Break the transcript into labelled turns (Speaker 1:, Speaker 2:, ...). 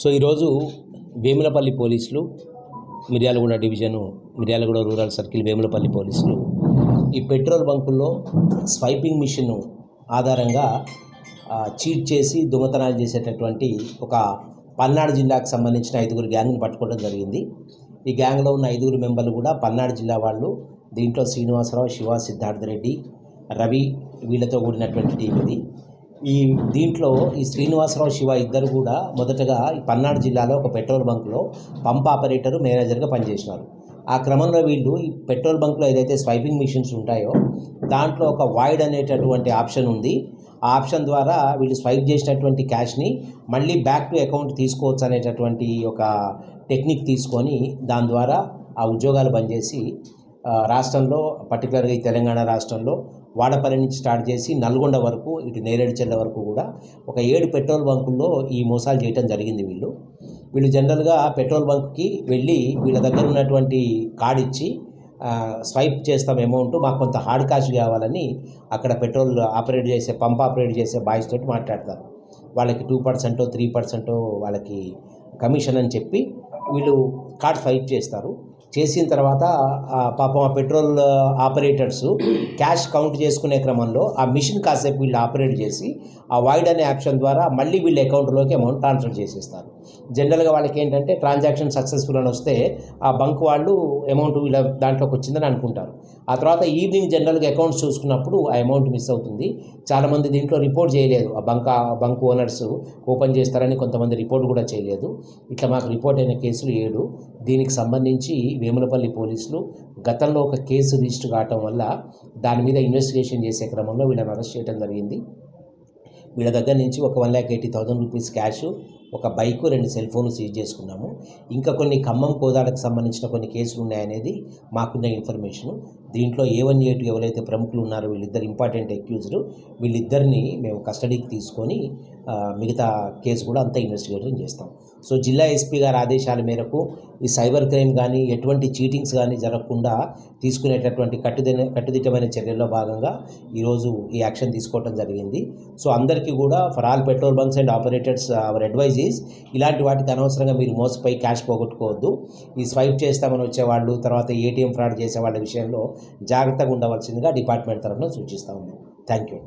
Speaker 1: So ఈరోజు వేములపల్లి పోలీసులు Miryalaguda division Miryalaguda rural circle Vemulapalli పోలీసులు ఈ పెట్రోల్ బంకుల్లో స్వైపింగ్ మిషన్ ఆధారంగా చీట్ చేసి దొంగతనాలు చేసేటటువంటి ఒక పల్నాడు జిల్లాకు సంబంధించిన ఐదుగురు గ్యాంగ్ని పట్టుకోవడం జరిగింది. ఈ గ్యాంగ్లో ఉన్న ఐదుగురు మెంబర్లు కూడా పల్నాడు జిల్లా వాళ్ళు దీంట్లో శ్రీనివాసరావు శివ సిద్ధార్థ రెడ్డి రవి వీళ్ళతో కూడినటువంటి టీం ఇది. ఈ దీంట్లో ఈ శ్రీనివాసరావు శివ ఇద్దరు కూడా మొదటగా ఈ పల్నాడు జిల్లాలో ఒక పెట్రోల్ బంక్లో పంప్ ఆపరేటర్ మేనేజర్గా పనిచేసినారు. ఆ క్రమంలో వీళ్ళు ఈ పెట్రోల్ బంక్లో ఏదైతే స్వైపింగ్ మిషన్స్ ఉంటాయో దాంట్లో ఒక వాయిడ్ అనేటటువంటి ఆప్షన్ ఉంది. ఆ ఆప్షన్ ద్వారా వీళ్ళు స్వైప్ చేసినటువంటి క్యాష్ని మళ్ళీ బ్యాక్ టు అకౌంట్ తీసుకోవచ్చు అనేటటువంటి ఒక టెక్నిక్ తీసుకొని దాని ద్వారా ఆ ఉద్యోగాలు బంద్ చేసి రాష్ట్రంలో పర్టికులర్గా ఈ తెలంగాణ రాష్ట్రంలో వాడపల్లి నుంచి స్టార్ట్ చేసి నల్గొండ వరకు ఇటు నేరేడుచెల్ల వరకు కూడా ఒక ఏడు పెట్రోల్ బంకుల్లో ఈ మోసాలు చేయటం జరిగింది వీళ్ళు. వీళ్ళు జనరల్గా పెట్రోల్ బంక్కి వెళ్ళి వీళ్ళ దగ్గర ఉన్నటువంటి కార్డ్ ఇచ్చి స్వైప్ చేస్తాం అమౌంట్ మాకు కొంత హార్డ్ క్యాష్ కావాలని అక్కడ పెట్రోల్ ఆపరేట్ చేసే పంప్ ఆపరేట్ చేసే బాయ్స్ తోటి మాట్లాడతారు. వాళ్ళకి టూ పర్సెంటో త్రీ పర్సెంటో వాళ్ళకి కమిషన్ అని చెప్పి వీళ్ళు కార్డ్ స్వైప్ చేస్తారు. చేసిన తర్వాత పాపం ఆ పెట్రోల్ ఆపరేటర్స్ క్యాష్ కౌంట్ చేసుకునే క్రమంలో ఆ మిషన్ కాసేపు వీళ్ళు ఆపరేట్ చేసి ఆ వైడ్ అనే ఆప్షన్ ద్వారా మళ్ళీ వీళ్ళ అకౌంట్లోకి అమౌంట్ ట్రాన్స్ఫర్ చేసేస్తారు. జనరల్గా వాళ్ళకి ఏంటంటే ట్రాన్సాక్షన్ సక్సెస్ఫుల్ అని వస్తే ఆ బంక్ వాళ్ళు అమౌంట్ వీళ్ళ దాంట్లోకి వచ్చిందని అనుకుంటారు. ఆ తర్వాత ఈవినింగ్ జనరల్గా అకౌంట్స్ చూసుకున్నప్పుడు ఆ అమౌంట్ మిస్ అవుతుంది. చాలామంది దీంట్లో రిపోర్ట్ చేయలేదు. ఆ బంక్ ఆ బంక్ ఓనర్స్ ఓపెన్ చేస్తారని కొంతమంది రిపోర్ట్ కూడా చేయలేదు. ఇట్లా మాకు రిపోర్ట్ అయిన కేసులు ఏడు. దీనికి సంబంధించి వేములపల్లి పోలీసులు గతంలో ఒక కేసు రిజిస్టర్ కావటం వల్ల దాని మీద ఇన్వెస్టిగేషన్ చేసే క్రమంలో వీళ్ళని అరెస్ట్ చేయడం జరిగింది. వీళ్ళ దగ్గర నుంచి ఒక one lakh eighty thousand rupees cash ఒక బైక్ రెండు సెల్ ఫోన్లు సీజ్ చేసుకున్నాము. ఇంకా కొన్ని ఖమ్మం కోదాడకు సంబంధించిన కొన్ని కేసులు ఉన్నాయనేది మాకున్న ఇన్ఫర్మేషన్ దీంట్లో ఏ వన్ ఏ ఎవరైతే ప్రముఖులు ఉన్నారో వీళ్ళిద్దరు ఇంపార్టెంట్ అక్యూజ్డ్ వీళ్ళిద్దరిని మేము కస్టడీకి తీసుకొని మిగతా కేసు కూడా అంతా ఇన్వెస్టిగేషన్ చేస్తాం. సో జిల్లా ఎస్పీ గారి ఆదేశాల మేరకు ఈ సైబర్ క్రైమ్ కానీ ఎటువంటి చీటింగ్స్ కానీ జరగకుండా తీసుకునేటటువంటి కట్టుదిన కట్టుదిట్టమైన చర్యల్లో భాగంగా ఈరోజు ఈ యాక్షన్ తీసుకోవడం జరిగింది. సో అందరికీ కూడా for all petrol bunks and operators our advice is ఇలాంటి వాటికి అనవసరంగా మీరు మోసపోయి క్యాష్ పోగొట్టుకోవద్దు. ఈ స్వైప్ చేస్తామని వచ్చేవాళ్ళు తర్వాత ఏటీఎం ఫ్రాడ్ చేసే వాళ్ళ విషయంలో జాగ్రత్తగా ఉండవలసిందిగా డిపార్ట్మెంట్ తరఫున సూచిస్తా ఉన్నాం. Thank you